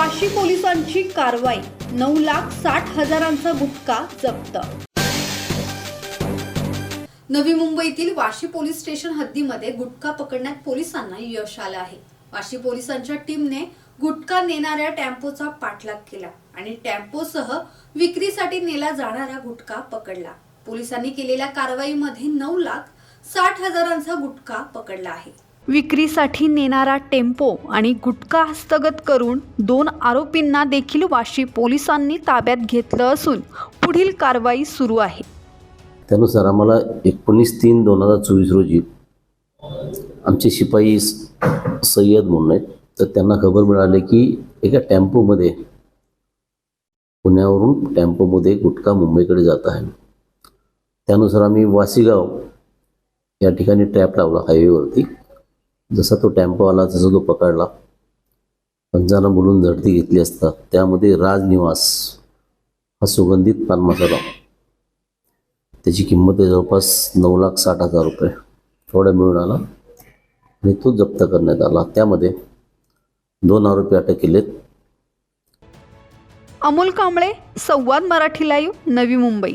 वाशी पोलिसांची कारवाई. नऊ लाख साठ हजारांचा गुटखा जप्त. नवी मुंबईतील वाशी पोलीस स्टेशन हद्दीमध्ये गुटखा पकडण्यात पोलिसांना यश आलं आहे. वाशी पोलिसांच्या टीमने गुटखा नेणाऱ्या टेम्पोचा पाठलाग केला आणि टेम्पोसह विक्रीसाठी नेला जाणारा गुटखा पकडला. पोलिसांनी केलेल्या कारवाईमध्ये नऊ लाख साठ हजारांचा गुटखा पकडला आहे. विक्रीसाठी नेणारा टेम्पो आणि गुटखा हस्तगत करून दोन आरोपींना देखील वाशी पोलिसांनी ताब्यात घेतलं असून पुढील कारवाई सुरू आहे. त्यानुसार आम्हाला एकोणीस तीन दोन हजार चोवीस रोजी आमचे शिपाई सय्यद म्हणून आहेत. तर त्यांना खबर मिळाली की एका टेम्पोमध्ये पुण्यावरून टेम्पोमध्ये गुटखा मुंबईकडे जात आहे. त्यानुसार आम्ही वासीगाव या ठिकाणी ट्रॅप लावला हायवेवरती. जसा तो टेम्पो आला तसा तो पकडला पंजाला बोलून झडती घेतली असता त्यामध्ये राजनिवास हा सुगंधित पान मसाला त्याची किंमत आहे जवळपास नऊ लाख साठ हजार रुपये. थोडा मिळून आला आणि तो जप्त करण्यात आला. त्यामध्ये दोन आरोपी अटक केलेत. अमोल कांबळे संवाद मराठी लाईव्ह नवी मुंबई.